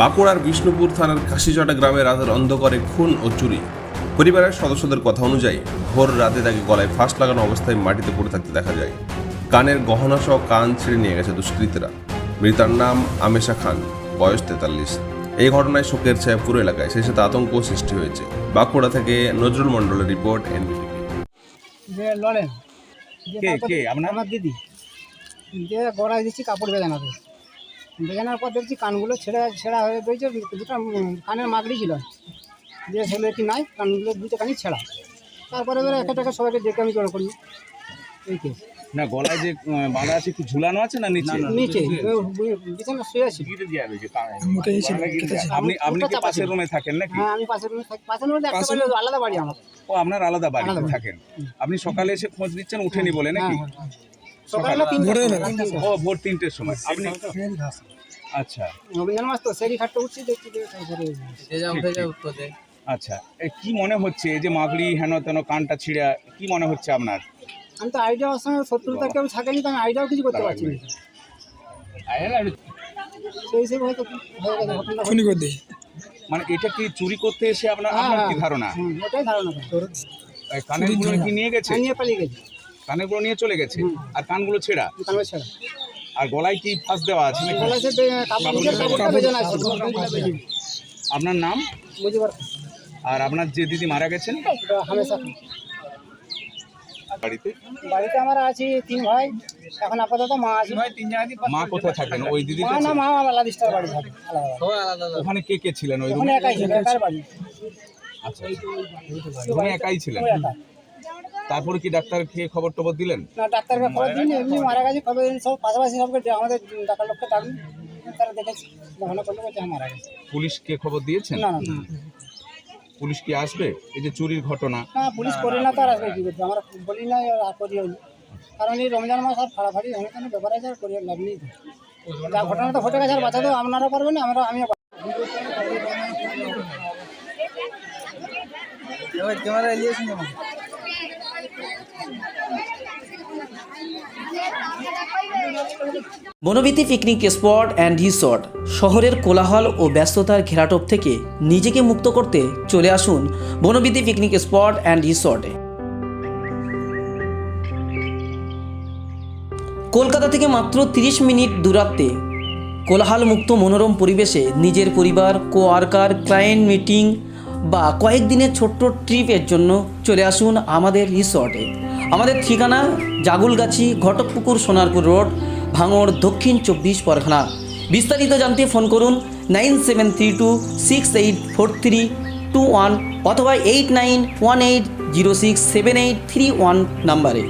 বাঁকুড়ার বিষ্ণুপুর থানার কাশিচটা গ্রামে রাতের অন্ধকারে খুন ও চুরি। পরিবারের সদস্যদের কথা অনুযায়ী ভোর রাতে তাকে গলায় ফাঁস লাগানো অবস্থায় মাটিতে পড়ে থাকতে দেখা যায়। কানের গহনা সহ কান ছিঁড়ে নিয়ে গেছে দুষ্কৃতীরা। মৃতার নাম আমেশা খান বয়স তেতাল্লিশ। এই ঘটনায় শোকের ছায়া পুরো এলাকায় সেই সাথে আতঙ্ক সৃষ্টি হয়েছে। বাঁকুড়া থেকে নজরুল মণ্ডলের রিপোর্ট এনবিটিভি যে লড়েন কে কে? আপনার? আমার দিদি। যে দিচ্ছি কাপড় বেজানাতে বেজানোর পর দেখছি কানগুলো ছেঁড়া ছেঁড়া হয়ে রয়েছে দুটো কানের মাগড়ি ছিল। যে হলো কি নাই কানগুলো দুটো কানই ছেঁড়া। তারপরে এবার একটা টাকা সবাইকে ডেকে আমি জড়ো করি। এই কেস না গলায় যে বাঁধা আছে কি ঝুলানো আছে না নিচে? নিচে বিছানা শুয়ে আছি। আপনি আপনি ওটা কি চাপা পাশের রুমে থাকেন নাকি? হ্যাঁ আমি পাশের রুমে থাকি। পাশের রুমে একটা বাড়ি, আলাদা বাড়ি আমার। ও আপনার আলাদা বাড়ি। থাকেন। আপনি সকালে এসে খোঁজ দিচ্ছেন উঠেনি বলে হ্যাঁ নাকি? হ্যাঁ হ্যাঁ। ও ভোর তিনটের সময়। আপনি আচ্ছা। রবীন্দ্র মাস তো সেরি খাটতে উঠছি দেখছি আচ্ছা কি মনে হচ্ছে এই যে মাগড়ি হেন তেন কানটা ছিঁড়া কি মনে হচ্ছে আপনার? আমি তো আইডিয়া ওর সঙ্গে শত্রুতা কেউ থাকেনি তো আমি আইডিয়াও কিছু করতে পারছি না। সেই হয়তো হয়ে খুনি করে দিই। মানে এটা কি চুরি করতে এসে আপনার হ্যাঁ, আপনার কি হ্যাঁ। ধারণা? ওটাই ধারণা। কানেরগুলো কি নিয়ে গেছে? নিয়ে পালিয়ে গেছি। কানেরগুলো নিয়ে চলে গেছে আর কানগুলো ছেঁড়া। ছেড়া। আর গলায় কি ফাঁস দেওয়া আছে আপনার নাম? আর আপনার যে দিদি মারা গেছেন। বাড়িতে? বাড়িতে আমরা আছি তিন ভাই। এখন আপাতত মা আছে। মা কোথায় থাকেন? ওই দিদি মা না মা আলাদা দিস্তার বাড়ি থাকে ওখানে কে কে ছিলেন ওই রুমে? একাই ছিল একার বাড়ি। আচ্ছা একাই ছিলেন? ওই একা তারপরে কি ডাক্তার খেয়ে খবর টবর দিলেন? না ডাক্তারকে খবর দিন এমনি মারা গেছে খবর দিন সব পাশাপাশি সবকে আমাদের ডাক্তার লোককে ডাকুন তারা দেখেছি দেখানো করলে বলছে হ্যাঁ মারা গেছে। পুলিশকে খবর দিয়েছেন? না না পুলিশ কি আসবে? এই যে চুরির ঘটনা। না পুলিশ করে না তো আর আসবে কী করতে আমরা বলি না আর করিও না কারণ এই রমজান মাস আর ফাড়াফাড়ি অনেক কোনো ব্যাপার আছে আর করিও লাভ নেই তো। যা ঘটনা তো ঘটে গেছে আর বাঁচাতে আপনারা পারবেন না আমরা আমিও পারব। না। বনবিতি পিকনিক স্পট অ্যান্ড রিসর্ট শহরের কোলাহল ও ব্যস্ততার ঘেরাটোপ থেকে নিজেকে মুক্ত করতে চলে আসুন বনবিতি পিকনিক স্পট অ্যান্ড রিসর্টে কলকাতা থেকে মাত্র 30 মিনিট দূরত্বে কোলাহলমুক্ত মনোরম পরিবেশে নিজের পরিবার কোয়ার্কার ক্লায়েন্ট মিটিং বা কয়েকদিনের ছোট্ট ট্রিপের জন্য চলে আসুন আমাদের রিসর্টে আমাদের ঠিকানা জাগুলগাছি ঘটকপুকুর সোনারপুর রোড, ভাঙড়, দক্ষিণ চব্বিশ পরখানা বিস্তারিত জানতে ফোন করুন nine seven three two six eight four three two one অথবা eight nine one eight zero six seven eight three one নাম্বারে।